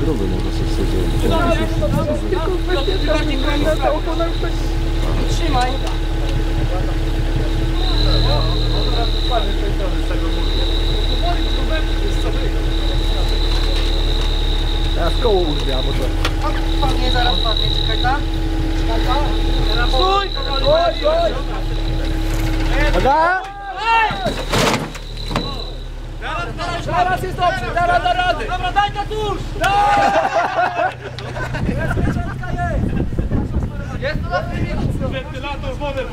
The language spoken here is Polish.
gruby może coś sobie Trzymaj. Teraz koło urwie, fica o diabo. Família era pra gente cantar. Oi, oi. Agora. Teraz jest dobrze, teraz do rady! Dobra, daj to tuż! Jest to na Wentylator wodę